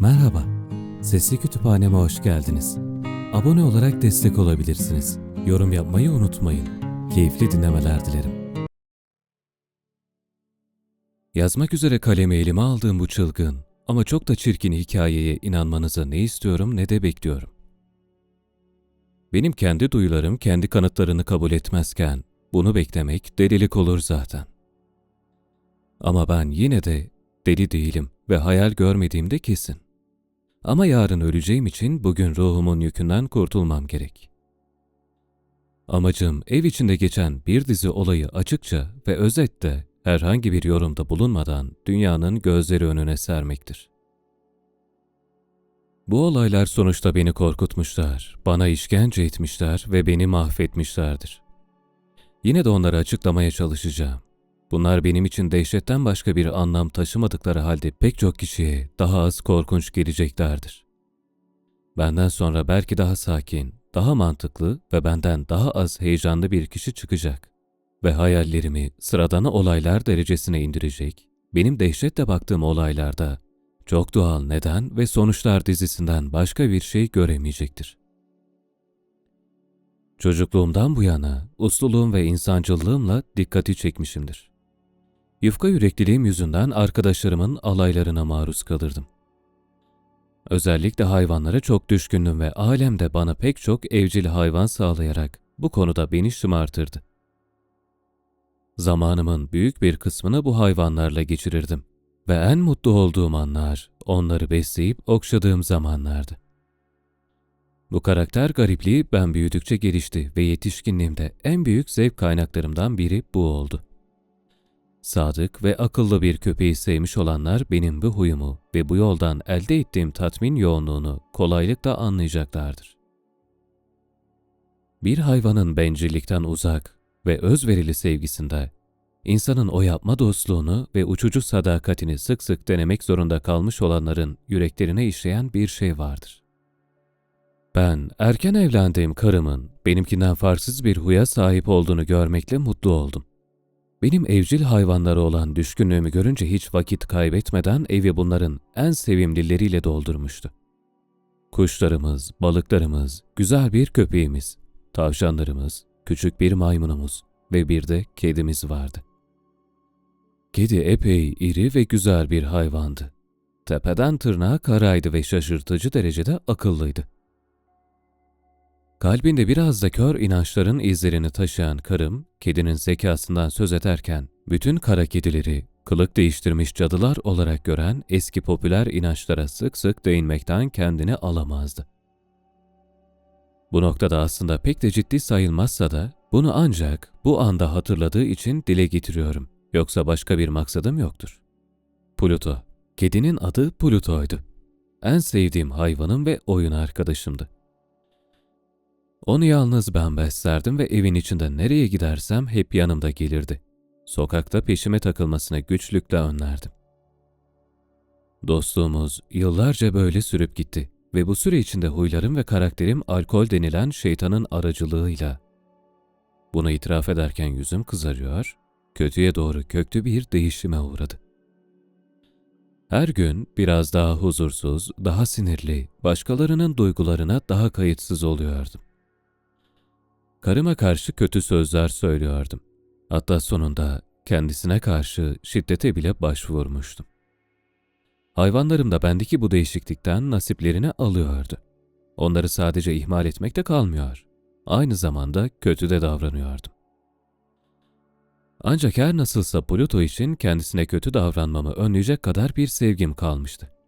Merhaba, Sesli Kütüphaneme hoş geldiniz. Abone olarak destek olabilirsiniz. Yorum yapmayı unutmayın. Keyifli dinlemeler dilerim. Yazmak üzere kalemi elime aldığım bu çılgın ama çok da çirkin hikayeye inanmanıza ne istiyorum ne de bekliyorum. Benim kendi duyularım kendi kanıtlarını kabul etmezken bunu beklemek delilik olur zaten. Ama ben yine de deli değilim ve hayal görmediğim de kesin. Ama yarın öleceğim için bugün ruhumun yükünden kurtulmam gerek. Amacım ev içinde geçen bir dizi olayı açıkça ve özette herhangi bir yorumda bulunmadan dünyanın gözleri önüne sermektir. Bu olaylar sonuçta beni korkutmuşlar, bana işkence etmişler ve beni mahvetmişlerdir. Yine de onları açıklamaya çalışacağım. Bunlar benim için dehşetten başka bir anlam taşımadıkları halde pek çok kişiye daha az korkunç geleceklerdir. Benden sonra belki daha sakin, daha mantıklı ve benden daha az heyecanlı bir kişi çıkacak ve hayallerimi sıradan olaylar derecesine indirecek, benim dehşetle baktığım olaylarda çok doğal neden ve sonuçlar dizisinden başka bir şey göremeyecektir. Çocukluğumdan bu yana usluluğum ve insancıllığımla dikkati çekmişimdir. Yufka yürekliliğim yüzünden arkadaşlarımın alaylarına maruz kalırdım. Özellikle hayvanlara çok düşkündüm ve alem de bana pek çok evcil hayvan sağlayarak bu konuda beni şımartırdı. Zamanımın büyük bir kısmını bu hayvanlarla geçirirdim ve en mutlu olduğum anlar onları besleyip okşadığım zamanlardı. Bu karakter garipliği ben büyüdükçe gelişti ve yetişkinliğimde en büyük zevk kaynaklarımdan biri bu oldu. Sadık ve akıllı bir köpeği sevmiş olanlar benim bu huyumu ve bu yoldan elde ettiğim tatmin yoğunluğunu kolaylıkla anlayacaklardır. Bir hayvanın bencillikten uzak ve özverili sevgisinde, insanın o yapma dostluğunu ve uçucu sadakatini sık sık denemek zorunda kalmış olanların yüreklerine işleyen bir şey vardır. Ben erken evlendiğim karımın benimkinden farksız bir huya sahip olduğunu görmekle mutlu oldum. Benim evcil hayvanlara olan düşkünlüğümü görünce hiç vakit kaybetmeden evi bunların en sevimlileriyle doldurmuştu. Kuşlarımız, balıklarımız, güzel bir köpeğimiz, tavşanlarımız, küçük bir maymunumuz ve bir de kedimiz vardı. Kedi epey iri ve güzel bir hayvandı. Tepeden tırnağa karaydı ve şaşırtıcı derecede akıllıydı. Kalbinde biraz da kör inançların izlerini taşıyan karım, kedinin zekasından söz ederken, bütün kara kedileri, kılık değiştirmiş cadılar olarak gören eski popüler inançlara sık sık değinmekten kendini alamazdı. Bu noktada aslında pek de ciddi sayılmazsa da, bunu ancak bu anda hatırladığı için dile getiriyorum. Yoksa başka bir maksadım yoktur. Pluto. Kedinin adı Pluto'ydu. En sevdiğim hayvanım ve oyun arkadaşımdı. Onu yalnız ben beslerdim ve evin içinde nereye gidersem hep yanımda gelirdi. Sokakta peşime takılmasına güçlükle önlerdim. Dostluğumuz yıllarca böyle sürüp gitti ve bu süre içinde huylarım ve karakterim alkol denilen şeytanın aracılığıyla. Bunu itiraf ederken yüzüm kızarıyor, kötüye doğru köklü bir değişime uğradı. Her gün biraz daha huzursuz, daha sinirli, başkalarının duygularına daha kayıtsız oluyordum. Karıma karşı kötü sözler söylüyordum. Hatta sonunda kendisine karşı şiddete bile başvurmuştum. Hayvanlarım da bendeki bu değişiklikten nasiplerini alıyordu. Onları sadece ihmal etmekte kalmıyor. Aynı zamanda kötü de davranıyordum. Ancak her nasılsa Pluto için kendisine kötü davranmamı önleyecek kadar bir sevgim kalmıştı.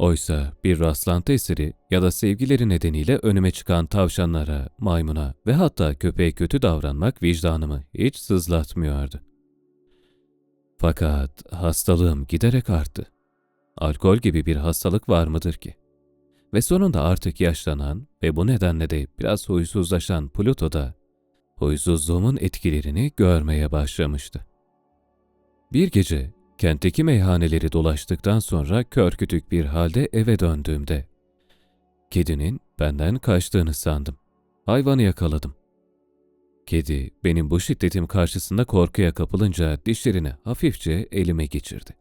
Oysa bir rastlantı eseri ya da sevgileri nedeniyle önüme çıkan tavşanlara, maymuna ve hatta köpeğe kötü davranmak vicdanımı hiç sızlatmıyordu. Fakat hastalığım giderek arttı. Alkol gibi bir hastalık var mıdır ki? Ve sonunda artık yaşlanan ve bu nedenle de biraz huysuzlaşan Pluto da huysuzluğumun etkilerini görmeye başlamıştı. Bir gece kentteki meyhaneleri dolaştıktan sonra kör kütük bir halde eve döndüğümde kedinin benden kaçtığını sandım. Hayvanı yakaladım. Kedi benim bu şiddetim karşısında korkuya kapılınca dişlerini hafifçe elime geçirdi.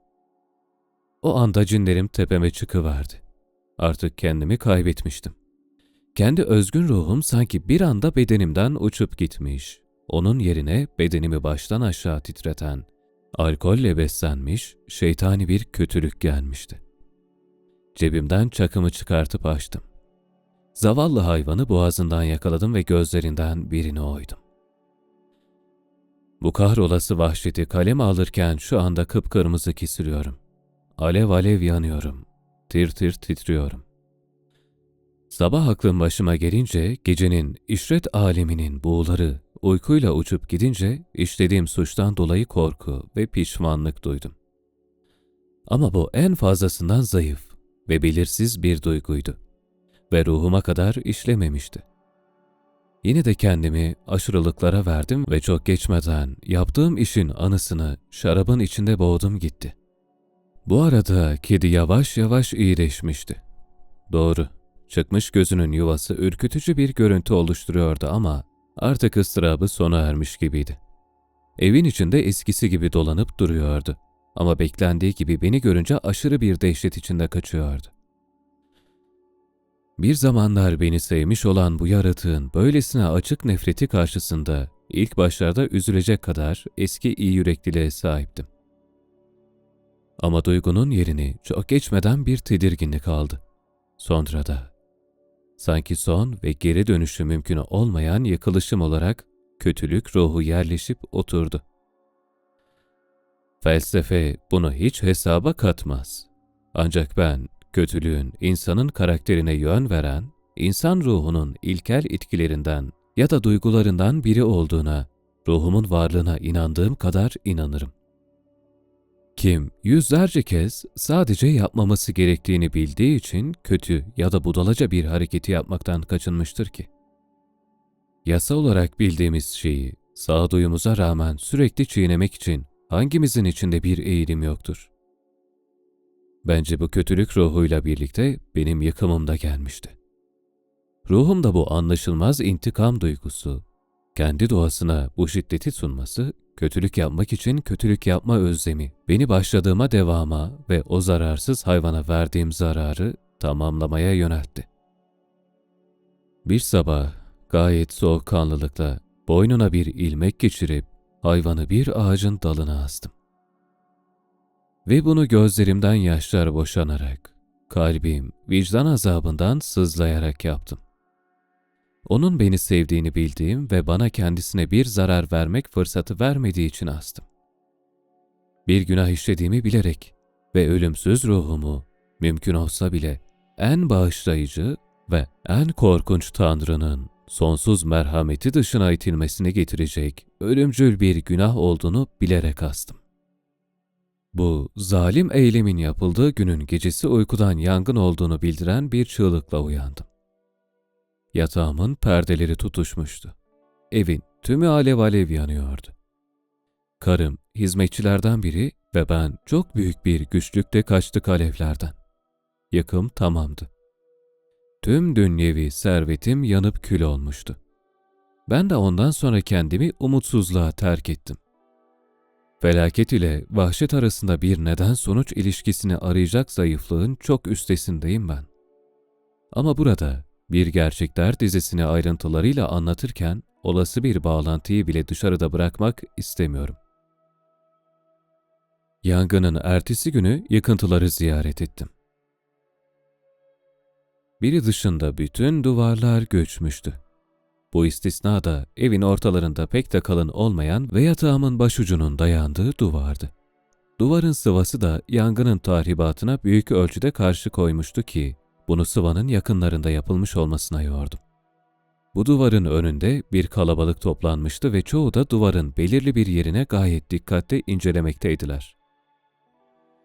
O anda cinlerim tepeme çıkıverdi. Artık kendimi kaybetmiştim. Kendi özgün ruhum sanki bir anda bedenimden uçup gitmiş. Onun yerine bedenimi baştan aşağı titreten, alkolle beslenmiş, şeytani bir kötülük gelmişti. Cebimden çakımı çıkartıp açtım. Zavallı hayvanı boğazından yakaladım ve gözlerinden birini oydum. Bu kahrolası vahşeti kaleme alırken şu anda kıpkırmızı kesiliyorum. Alev alev yanıyorum. Tir tir titriyorum. Sabah aklım başıma gelince gecenin işret aleminin buğuları uykuyla uçup gidince işlediğim suçtan dolayı korku ve pişmanlık duydum. Ama bu en fazlasından zayıf ve belirsiz bir duyguydu ve ruhuma kadar işlememişti. Yine de kendimi aşırılıklara verdim ve çok geçmeden yaptığım işin anısını şarabın içinde boğdum gitti. Bu arada kedi yavaş yavaş iyileşmişti. Doğru, çıkmış gözünün yuvası ürkütücü bir görüntü oluşturuyordu ama artık ıstırabı sona ermiş gibiydi. Evin içinde eskisi gibi dolanıp duruyordu ama beklendiği gibi beni görünce aşırı bir dehşet içinde kaçıyordu. Bir zamanlar beni sevmiş olan bu yaratığın böylesine açık nefreti karşısında ilk başlarda üzülecek kadar eski iyi yürekliliğe sahiptim. Ama duygunun yerini çok geçmeden bir tedirginlik aldı. Sonra da sanki son ve geri dönüşü mümkün olmayan yıkılışım olarak kötülük ruhu yerleşip oturdu. Felsefe bunu hiç hesaba katmaz. Ancak ben kötülüğün insanın karakterine yön veren, insan ruhunun ilkel etkilerinden ya da duygularından biri olduğuna, ruhumun varlığına inandığım kadar inanırım. Kim yüzlerce kez sadece yapmaması gerektiğini bildiği için kötü ya da budalaca bir hareketi yapmaktan kaçınmıştır ki? Yasa olarak bildiğimiz şeyi sağduyumuza rağmen sürekli çiğnemek için hangimizin içinde bir eğilim yoktur? Bence bu kötülük ruhuyla birlikte benim yıkımım da gelmişti. Ruhumda bu anlaşılmaz intikam duygusu, kendi doğasına bu şiddeti sunması, kötülük yapmak için kötülük yapma özlemi, beni başladığıma devama ve o zararsız hayvana verdiğim zararı tamamlamaya yöneltti. Bir sabah gayet soğukkanlılıkla boynuna bir ilmek geçirip hayvanı bir ağacın dalına astım. Ve bunu gözlerimden yaşlar boşanarak, kalbim vicdan azabından sızlayarak yaptım. Onun beni sevdiğini bildiğim ve bana kendisine bir zarar vermek fırsatı vermediği için astım. Bir günah işlediğimi bilerek ve ölümsüz ruhumu mümkün olsa bile en bağışlayıcı ve en korkunç Tanrı'nın sonsuz merhameti dışına itilmesini getirecek ölümcül bir günah olduğunu bilerek astım. Bu zalim eylemin yapıldığı günün gecesi uykudan yangın olduğunu bildiren bir çığlıkla uyandım. Yatağımın perdeleri tutuşmuştu. Evin tümü alev alev yanıyordu. Karım, hizmetçilerden biri ve ben çok büyük bir güçlükle kaçtık alevlerden. Yakım tamamdı. Tüm dünyevi servetim yanıp kül olmuştu. Ben de ondan sonra kendimi umutsuzluğa terk ettim. Felaket ile vahşet arasında bir neden-sonuç ilişkisini arayacak zayıflığın çok üstesindeyim ben. Ama burada bir gerçekler dizisini ayrıntılarıyla anlatırken olası bir bağlantıyı bile dışarıda bırakmak istemiyorum. Yangının ertesi günü yıkıntıları ziyaret ettim. Biri dışında bütün duvarlar göçmüştü. Bu istisna da evin ortalarında pek de kalın olmayan ve yatağımın başucunun dayandığı duvardı. Duvarın sıvası da yangının tahribatına büyük ölçüde karşı koymuştu ki, bunu sıvanın yakınlarında yapılmış olmasına yordum. Bu duvarın önünde bir kalabalık toplanmıştı ve çoğu da duvarın belirli bir yerine gayet dikkatle incelemekteydiler.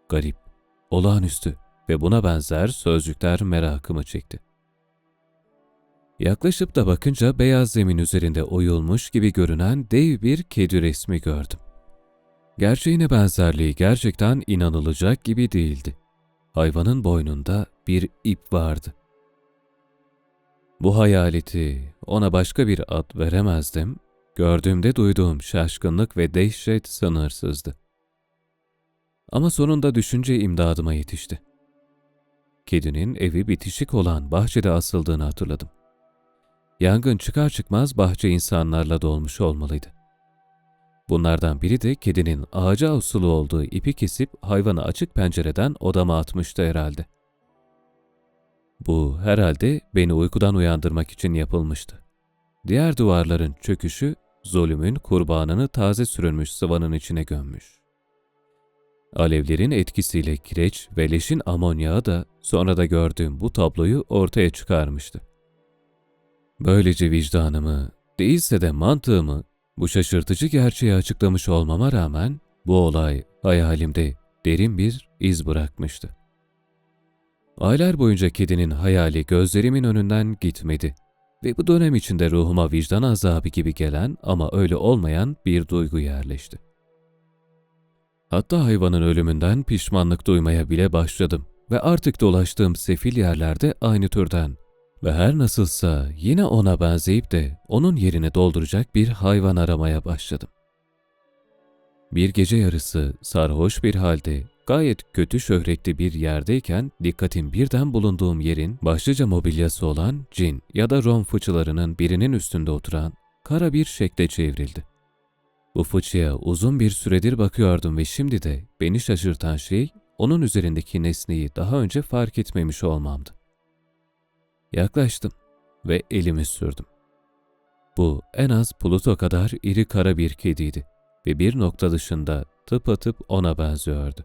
Garip, olağanüstü ve buna benzer sözcükler merakımı çekti. Yaklaşıp da bakınca beyaz zemin üzerinde oyulmuş gibi görünen dev bir kedi resmi gördüm. Gerçeğine benzerliği gerçekten inanılacak gibi değildi. Hayvanın boynunda bir ip vardı. Bu hayaleti ona başka bir ad veremezdim. Gördüğümde duyduğum şaşkınlık ve dehşet sınırsızdı. Ama sonunda düşünce imdadıma yetişti. Kedinin evi bitişik olan bahçede asıldığını hatırladım. Yangın çıkar çıkmaz bahçe insanlarla dolmuş olmalıydı. Bunlardan biri de kedinin ağaca usulu olduğu ipi kesip hayvanı açık pencereden odama atmıştı herhalde. Bu herhalde beni uykudan uyandırmak için yapılmıştı. Diğer duvarların çöküşü zulümün kurbanını taze sürülmüş sıvanın içine gömmüş. Alevlerin etkisiyle kireç ve leşin amonyağı da sonra da gördüğüm bu tabloyu ortaya çıkarmıştı. Böylece vicdanımı, değilse de mantığımı bu şaşırtıcı gerçeği açıklamış olmama rağmen bu olay hayalimde derin bir iz bırakmıştı. Aylar boyunca kedinin hayali gözlerimin önünden gitmedi ve bu dönem içinde ruhuma vicdan azabı gibi gelen ama öyle olmayan bir duygu yerleşti. Hatta hayvanın ölümünden pişmanlık duymaya bile başladım ve artık dolaştığım sefil yerlerde aynı türden ve her nasılsa yine ona benzeyip de onun yerini dolduracak bir hayvan aramaya başladım. Bir gece yarısı sarhoş bir halde gayet kötü şöhretli bir yerdeyken dikkatim birden bulunduğum yerin başlıca mobilyası olan cin ya da rom fıçılarının birinin üstünde oturan kara bir şekle çevrildi. Bu fıçıya uzun bir süredir bakıyordum ve şimdi de beni şaşırtan şey onun üzerindeki nesneyi daha önce fark etmemiş olmamdı. Yaklaştım ve elimi sürdüm. Bu en az Pluto kadar iri kara bir kediydi ve bir nokta dışında tıpatıp ona benziyordu.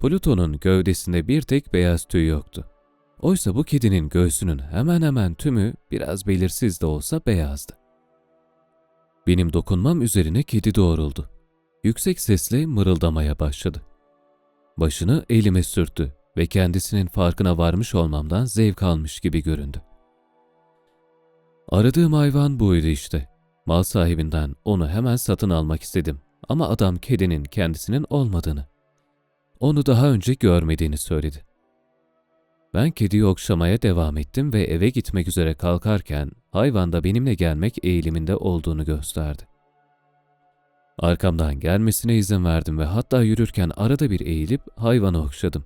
Pluto'nun gövdesinde bir tek beyaz tüy yoktu. Oysa bu kedinin göğsünün hemen hemen tümü biraz belirsiz de olsa beyazdı. Benim dokunmam üzerine kedi doğruldu. Yüksek sesle mırıldamaya başladı. Başını elime sürttü ve kendisinin farkına varmış olmamdan zevk almış gibi göründü. Aradığım hayvan buydu işte. Mal sahibinden onu hemen satın almak istedim ama adam kedinin kendisinin olmadığını, onu daha önce görmediğini söyledi. Ben kediyi okşamaya devam ettim ve eve gitmek üzere kalkarken hayvan da benimle gelmek eğiliminde olduğunu gösterdi. Arkamdan gelmesine izin verdim ve hatta yürürken arada bir eğilip hayvanı okşadım.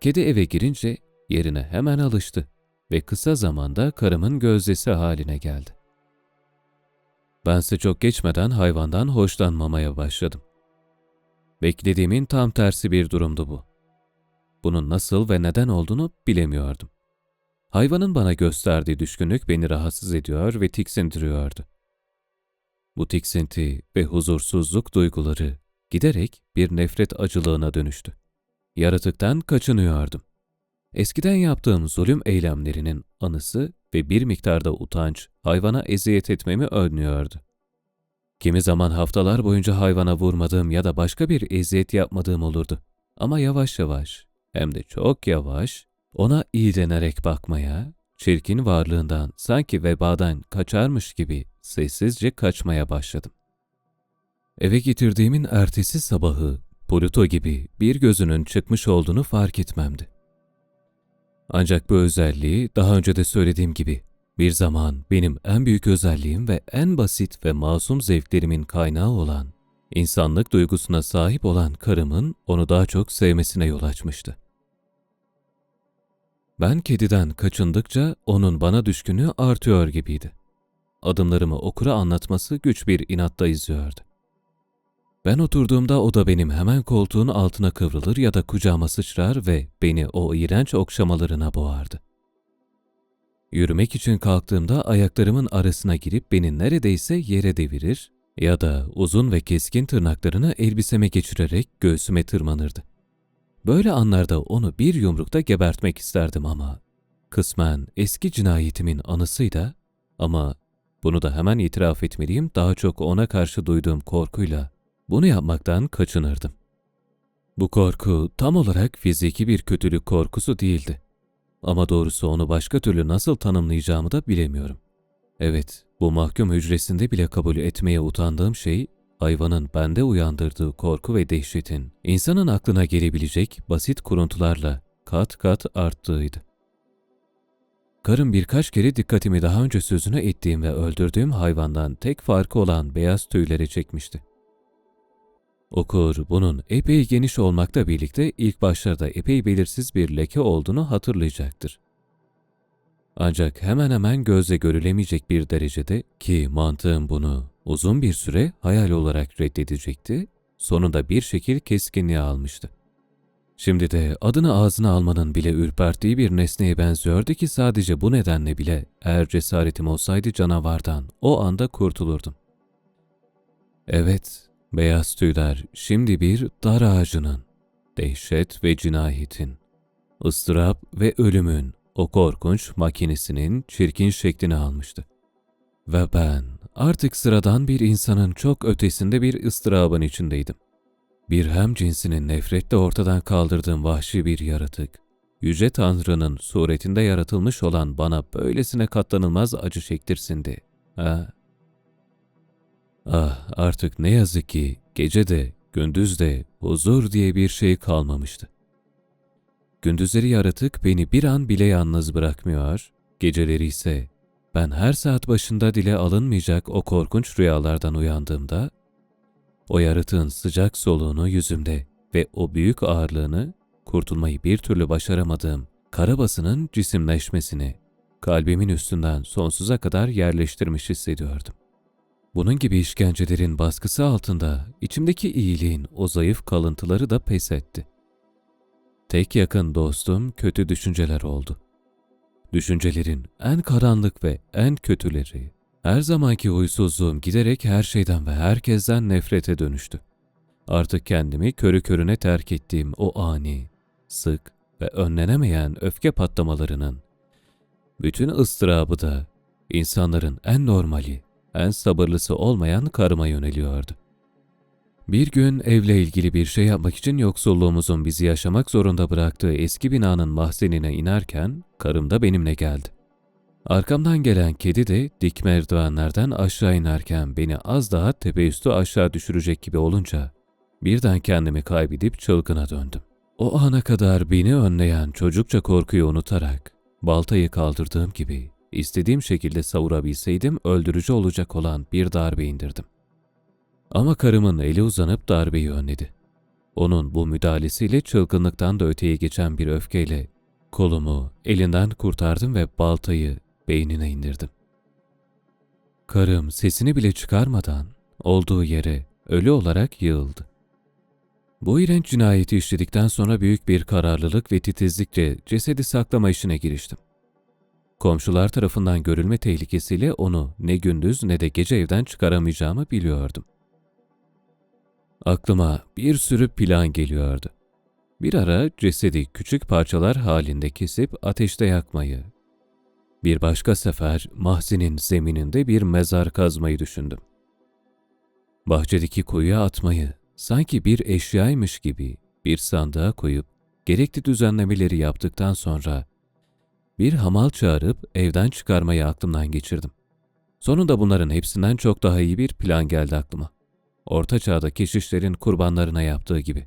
Kedi eve girince yerine hemen alıştı ve kısa zamanda karımın gözdesi haline geldi. Bense çok geçmeden hayvandan hoşlanmamaya başladım. Beklediğimin tam tersi bir durumdu bu. Bunun nasıl ve neden olduğunu bilemiyordum. Hayvanın bana gösterdiği düşkünlük beni rahatsız ediyor ve tiksindiriyordu. Bu tiksinti ve huzursuzluk duyguları giderek bir nefret acılığına dönüştü. Yaratıktan kaçınıyordum. Eskiden yaptığım zulüm eylemlerinin anısı ve bir miktarda utanç hayvana eziyet etmemi önlüyordu. Kimi zaman haftalar boyunca hayvana vurmadığım ya da başka bir eziyet yapmadığım olurdu. Ama yavaş yavaş, hem de çok yavaş, ona iğrenerek bakmaya, çirkin varlığından sanki vebadan kaçarmış gibi sessizce kaçmaya başladım. Eve getirdiğimin ertesi sabahı Pluto gibi bir gözünün çıkmış olduğunu fark etmemdi. Ancak bu özelliği daha önce de söylediğim gibi bir zaman benim en büyük özelliğim ve en basit ve masum zevklerimin kaynağı olan, insanlık duygusuna sahip olan karımın onu daha çok sevmesine yol açmıştı. Ben kediden kaçındıkça onun bana düşkünlüğü artıyor gibiydi. Adımlarımı okura anlatması güç bir inatta izliyordu. Ben oturduğumda o da benim hemen koltuğun altına kıvrılır ya da kucağıma sıçrar ve beni o iğrenç okşamalarına boğardı. Yürümek için kalktığımda ayaklarımın arasına girip beni neredeyse yere devirir ya da uzun ve keskin tırnaklarını elbiseme geçirerek göğsüme tırmanırdı. Böyle anlarda onu bir yumrukta gebertmek isterdim ama kısmen eski cinayetimin anısıyla ama bunu da hemen itiraf etmeliyim daha çok ona karşı duyduğum korkuyla bunu yapmaktan kaçınırdım. Bu korku tam olarak fiziki bir kötülük korkusu değildi. Ama doğrusu onu başka türlü nasıl tanımlayacağımı da bilemiyorum. Evet, bu mahkum hücresinde bile kabul etmeye utandığım şey, hayvanın bende uyandırdığı korku ve dehşetin, insanın aklına gelebilecek basit kuruntularla kat kat arttığıydı. Karım birkaç kere dikkatimi daha önce sözünü ettiğim ve öldürdüğüm hayvandan tek farkı olan beyaz tüyleri çekmişti. Okur bunun epey geniş olmakla birlikte ilk başlarda epey belirsiz bir leke olduğunu hatırlayacaktır. Ancak hemen hemen gözle görülemeyecek bir derecede ki mantığım bunu uzun bir süre hayal olarak reddedecekti, sonunda bir şekil keskinliğe almıştı. Şimdi de adını ağzına almanın bile ürperttiği bir nesneye benziyordu ki sadece bu nedenle bile eğer cesaretim olsaydı canavardan o anda kurtulurdum. Evet, beyaz tüyler şimdi bir dar ağacının, dehşet ve cinayetin, ıstırap ve ölümün o korkunç makinesinin çirkin şeklini almıştı. Ve ben artık sıradan bir insanın çok ötesinde bir ıstırabın içindeydim. Bir hem cinsinin nefretle ortadan kaldırdığım vahşi bir yaratık, Yüce Tanrı'nın suretinde yaratılmış olan bana böylesine katlanılmaz acı çektirsindi. Ha? Ah artık ne yazık ki gece de gündüz de huzur diye bir şey kalmamıştı. Gündüzleri yaratık beni bir an bile yalnız bırakmıyor, geceleri ise ben her saat başında dile alınmayacak o korkunç rüyalardan uyandığımda, o yaratığın sıcak soluğunu yüzümde ve o büyük ağırlığını kurtulmayı bir türlü başaramadığım karabasının cisimleşmesini kalbimin üstünden sonsuza kadar yerleştirmiş hissediyordum. Bunun gibi işkencelerin baskısı altında içimdeki iyiliğin o zayıf kalıntıları da pes etti. Tek yakın dostum kötü düşünceler oldu. Düşüncelerin en karanlık ve en kötüleri, her zamanki huysuzluğum giderek her şeyden ve herkesten nefrete dönüştü. Artık kendimi körü körüne terk ettiğim o ani, sık ve önlenemeyen öfke patlamalarının, bütün ıstırabı da insanların en normali, en sabırlısı olmayan karıma yöneliyordu. Bir gün evle ilgili bir şey yapmak için yoksulluğumuzun bizi yaşamak zorunda bıraktığı eski binanın mahzenine inerken karım da benimle geldi. Arkamdan gelen kedi de dik merdivenlerden aşağı inerken beni az daha tepeüstü aşağı düşürecek gibi olunca birden kendimi kaybedip çılgına döndüm. O ana kadar beni önleyen çocukça korkuyu unutarak baltayı kaldırdığım gibi istediğim şekilde savurabilseydim öldürücü olacak olan bir darbe indirdim. Ama karımın eli uzanıp darbeyi önledi. Onun bu müdahalesiyle çılgınlıktan da öteye geçen bir öfkeyle kolumu elinden kurtardım ve baltayı beynine indirdim. Karım sesini bile çıkarmadan olduğu yere ölü olarak yığıldı. Bu iğrenç cinayeti işledikten sonra büyük bir kararlılık ve titizlikle cesedi saklama işine giriştim. Komşular tarafından görülme tehlikesiyle onu ne gündüz ne de gece evden çıkaramayacağımı biliyordum. Aklıma bir sürü plan geliyordu. Bir ara cesedi küçük parçalar halinde kesip ateşte yakmayı, bir başka sefer mahzenin zemininde bir mezar kazmayı düşündüm. Bahçedeki kuyuya atmayı, sanki bir eşyaymış gibi bir sandığa koyup gerekli düzenlemeleri yaptıktan sonra bir hamal çağırıp evden çıkarmayı aklımdan geçirdim. Sonunda bunların hepsinden çok daha iyi bir plan geldi aklıma. Orta çağda keşişlerin kurbanlarına yaptığı gibi.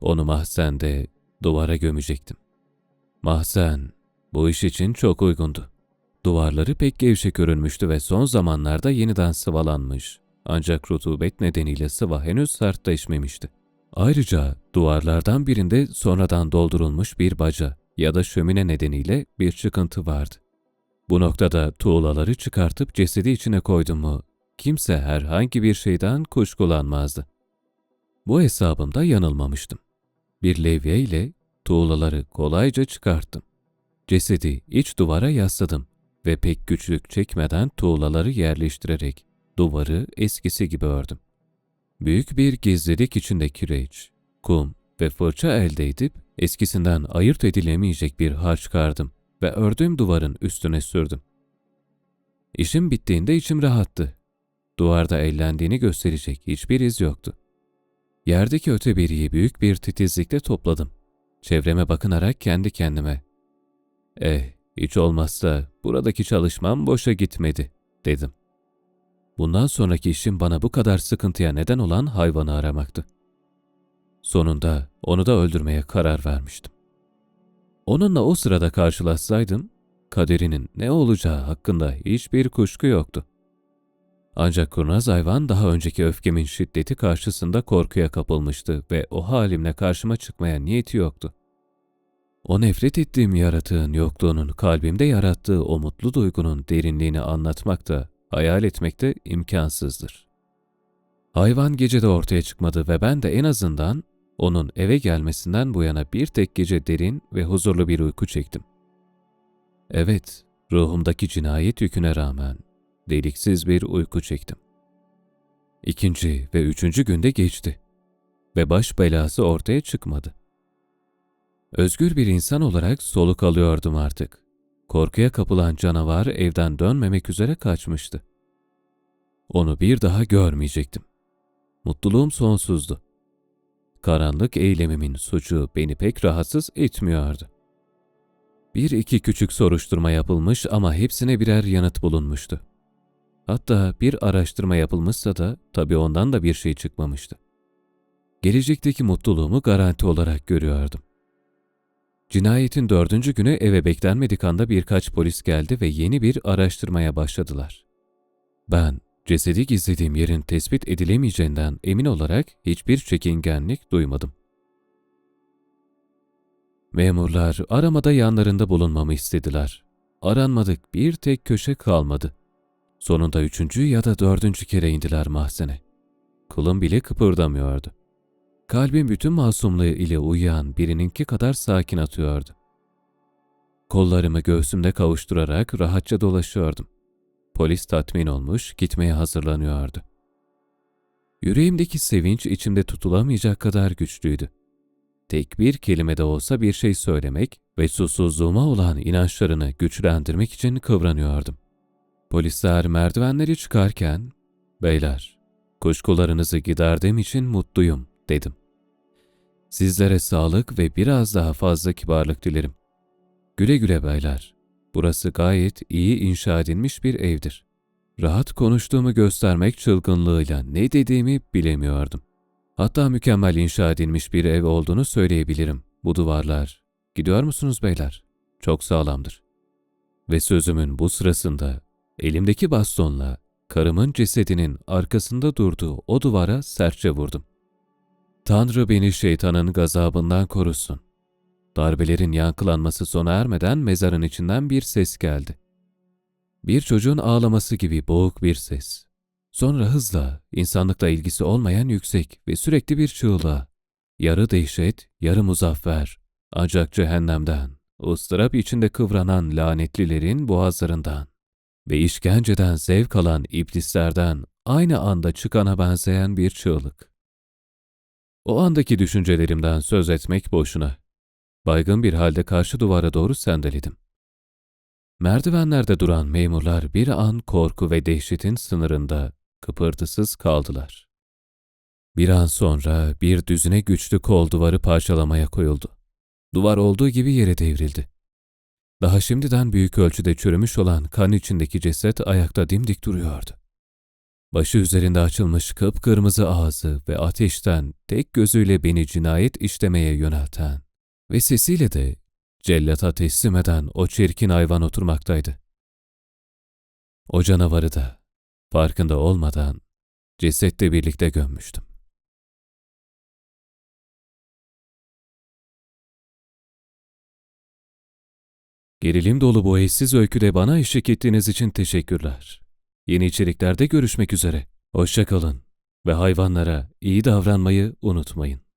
Onu mahzende duvara gömecektim. Mahzen bu iş için çok uygundu. Duvarları pek gevşek örülmüştü ve son zamanlarda yeniden sıvalanmış. Ancak rutubet nedeniyle sıva henüz sertleşmemişti. Ayrıca duvarlardan birinde sonradan doldurulmuş bir baca ya da şömine nedeniyle bir çıkıntı vardı. Bu noktada tuğlaları çıkartıp cesedi içine koydum mu kimse herhangi bir şeyden kuşkulanmazdı. Bu hesabımda yanılmamıştım. Bir levye ile tuğlaları kolayca çıkarttım. Cesedi iç duvara yasladım ve pek güçlük çekmeden tuğlaları yerleştirerek duvarı eskisi gibi ördüm. Büyük bir gizlilik içinde kireç, kum ve fırça elde edip eskisinden ayırt edilemeyecek bir harç çıkardım ve ördüğüm duvarın üstüne sürdüm. İşim bittiğinde içim rahattı. Duvarda ellendiğini gösterecek hiçbir iz yoktu. Yerdeki öteberiyi büyük bir titizlikle topladım. Çevreme bakınarak kendi kendime. Eh, hiç olmazsa buradaki çalışmam boşa gitmedi, dedim. Bundan sonraki işim bana bu kadar sıkıntıya neden olan hayvanı aramaktı. Sonunda onu da öldürmeye karar vermiştim. Onunla o sırada karşılaşsaydım, kaderinin ne olacağı hakkında hiçbir kuşku yoktu. Ancak kurnaz hayvan daha önceki öfkemin şiddeti karşısında korkuya kapılmıştı ve o halimle karşıma çıkmaya niyeti yoktu. O nefret ettiğim yaratığın yokluğunun kalbimde yarattığı o mutlu duygunun derinliğini anlatmak da, hayal etmek de imkansızdır. Hayvan gecede ortaya çıkmadı ve ben de en azından onun eve gelmesinden bu yana bir tek gece derin ve huzurlu bir uyku çektim. Evet, ruhumdaki cinayet yüküne rağmen deliksiz bir uyku çektim. İkinci ve üçüncü günde geçti ve baş belası ortaya çıkmadı. Özgür bir insan olarak soluk alıyordum artık. Korkuya kapılan canavar evden dönmemek üzere kaçmıştı. Onu bir daha görmeyecektim. Mutluluğum sonsuzdu. Karanlık eylemimin suçu beni pek rahatsız etmiyordu. Bir iki küçük soruşturma yapılmış ama hepsine birer yanıt bulunmuştu. Hatta bir araştırma yapılmışsa da tabii ondan da bir şey çıkmamıştı. Gelecekteki mutluluğumu garanti olarak görüyordum. Cinayetin dördüncü günü eve beklenmedik anda birkaç polis geldi ve yeni bir araştırmaya başladılar. Ben, cesedi gizlediğim yerin tespit edilemeyeceğinden emin olarak hiçbir çekingenlik duymadım. Memurlar aramada yanlarında bulunmamı istediler. Aranmadık bir tek köşe kalmadı. Sonunda üçüncü ya da dördüncü kere indiler mahzene. Kulum bile kıpırdamıyordu. Kalbim bütün masumluğu ile uyuyan birininki kadar sakin atıyordu. Kollarımı göğsümde kavuşturarak rahatça dolaşıyordum. Polis tatmin olmuş, gitmeye hazırlanıyordu. Yüreğimdeki sevinç içimde tutulamayacak kadar güçlüydü. Tek bir kelime de olsa bir şey söylemek ve susuzluğuma olan inançlarını güçlendirmek için kıvranıyordum. Polisler merdivenleri çıkarken, ''Beyler, kuşkularınızı giderdiğim için mutluyum.'' dedim. Sizlere sağlık ve biraz daha fazla kibarlık dilerim. Güle güle beyler. Burası gayet iyi inşa edilmiş bir evdir. Rahat konuştuğumu göstermek çılgınlığıyla ne dediğimi bilemiyordum. Hatta mükemmel inşa edilmiş bir ev olduğunu söyleyebilirim. Bu duvarlar. Gidiyor musunuz beyler? Çok sağlamdır. Ve sözümün bu sırasında elimdeki bastonla karımın cesedinin arkasında durduğu o duvara sertçe vurdum. Tanrı beni şeytanın gazabından korusun. Darbelerin yankılanması sona ermeden mezarın içinden bir ses geldi. Bir çocuğun ağlaması gibi boğuk bir ses. Sonra hızla, insanlıkla ilgisi olmayan yüksek ve sürekli bir çığlığa. Yarı dehşet, yarı muzaffer. Ancak cehennemden, ıstırap içinde kıvranan lanetlilerin boğazlarından ve işkenceden zevk alan iblislerden aynı anda çıkana benzeyen bir çığlık. O andaki düşüncelerimden söz etmek boşuna. Baygın bir halde karşı duvara doğru sendeledim. Merdivenlerde duran memurlar bir an korku ve dehşetin sınırında kıpırtısız kaldılar. Bir an sonra bir düzine güçlü kol duvarı parçalamaya koyuldu. Duvar olduğu gibi yere devrildi. Daha şimdiden büyük ölçüde çürümüş olan kan içindeki ceset ayakta dimdik duruyordu. Başı üzerinde açılmış kıpkırmızı ağzı ve ateşten tek gözüyle beni cinayet işlemeye yönelten ve sesiyle de cellata teslim eden o çirkin hayvan oturmaktaydı. O canavarı da farkında olmadan cesetle birlikte gömmüştüm. Gerilim dolu bu eşsiz öyküde bana eşlik ettiğiniz için teşekkürler. Yeni içeriklerde görüşmek üzere. Hoşçakalın ve hayvanlara iyi davranmayı unutmayın.